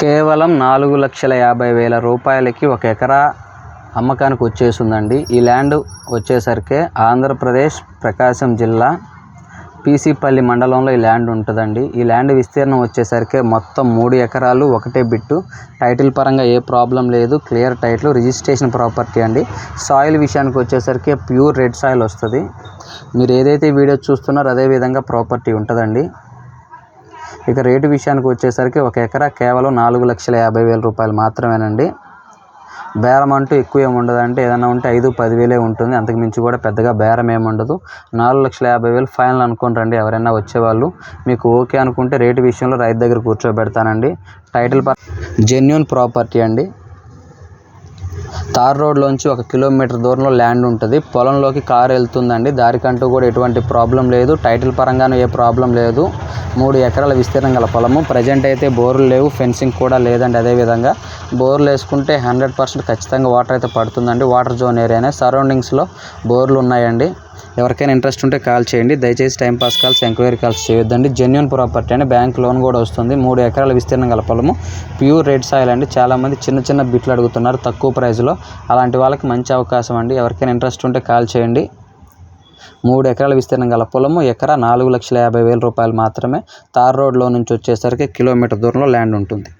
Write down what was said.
కేవలం నాలుగు లక్షల యాభై వేల రూపాయలకి ఒక ఎకరా అమ్మకానికి వచ్చేసిందండి ఈ ల్యాండ్ వచ్చేసరికి ఆంధ్రప్రదేశ్ ప్రకాశం జిల్లా పీసీపల్లి మండలంలో ఈ ల్యాండ్ ఉంటుందండి. ఈ ల్యాండ్ విస్తీర్ణం వచ్చేసరికి మొత్తం మూడు ఎకరాలు ఒకటే బిట్టు. టైటిల్ పరంగా ఏ ప్రాబ్లం లేదు. క్లియర్ టైటిల్ రిజిస్ట్రేషన్ ప్రాపర్టీ అండి. సాయిల్ విషయానికి వచ్చేసరికి ప్యూర్ రెడ్ సాయిల్ వస్తుంది. మీరు ఏదైతే వీడియో చూస్తున్నారో అదే విధంగా ప్రాపర్టీ ఉంటుందండి. ఇక రేటు విషయానికి వచ్చేసరికి ఒక ఎకరా కేవలం నాలుగు లక్షల యాభై వేల రూపాయలు మాత్రమేనండి. బేరం అంటూ ఎక్కువ ఏమి ఉండదు అంటే ఏదైనా ఉంటే ఐదు పదివేలే ఉంటుంది. అంతకు మించి కూడా పెద్దగా బేరం ఏమి ఉండదు. నాలుగు లక్షల యాభై వేలు ఫైనల్ అనుకుని రండి ఎవరైనా వచ్చేవాళ్ళు. మీకు ఓకే అనుకుంటే రేటు విషయంలో రైతు దగ్గర కూర్చోబెడతానండి. టైటిల్ జెన్యున్ ప్రాపర్టీ అండి. తార్ రోడ్లోంచి ఒక కిలోమీటర్ దూరంలో ల్యాండ్ ఉంటుంది. పొలంలోకి కారు వెళ్తుందండి. దారికంటూ కూడా ఎటువంటి ప్రాబ్లం లేదు. టైటిల్ పరంగానూ ఏ ప్రాబ్లం లేదు. మూడు ఎకరాల విస్తీర్ణం గల పొలము. ప్రజెంట్ అయితే బోర్లు లేవు. ఫెన్సింగ్ కూడా లేదండి అదేవిధంగా బోర్లు వేసుకుంటే హండ్రెడ్ పర్సెంట్ ఖచ్చితంగా వాటర్ అయితే పడుతుందండి. వాటర్ జోన్ ఏరియానే సరౌండింగ్స్లో బోర్లు ఉన్నాయండి. ఎవరికైనా ఇంట్రెస్ట్ ఉంటే కాల్ చేయండి. దయచేసి టైంపాస్ కాల్స్ ఎంక్వైరీ కాల్స్ చేయొద్దండి. జెన్యున్ ప్రాపర్టీ అండి. బ్యాంక్ లోన్ కూడా వస్తుంది. మూడు ఎకరాల విస్తీర్ణం గల పొలము. ప్యూర్ రెడ్ సాయిల్ అండి. చాలామంది చిన్న చిన్న బిట్లు అడుగుతున్నారు తక్కువ ప్రైస్లో అలాంటి వాళ్ళకి మంచి అవకాశం అండి. ఎవరికైనా ఇంట్రెస్ట్ ఉంటే కాల్ చేయండి. మూడు ఎకరాల విస్తీర్ణం గల పొలము. ఎకరా నాలుగు లక్షల యాభై వేల రూపాయలు మాత్రమే. తార్ రోడ్లో నుంచి వచ్చేసరికి కిలోమీటర్ దూరంలో ల్యాండ్ ఉంటుంది.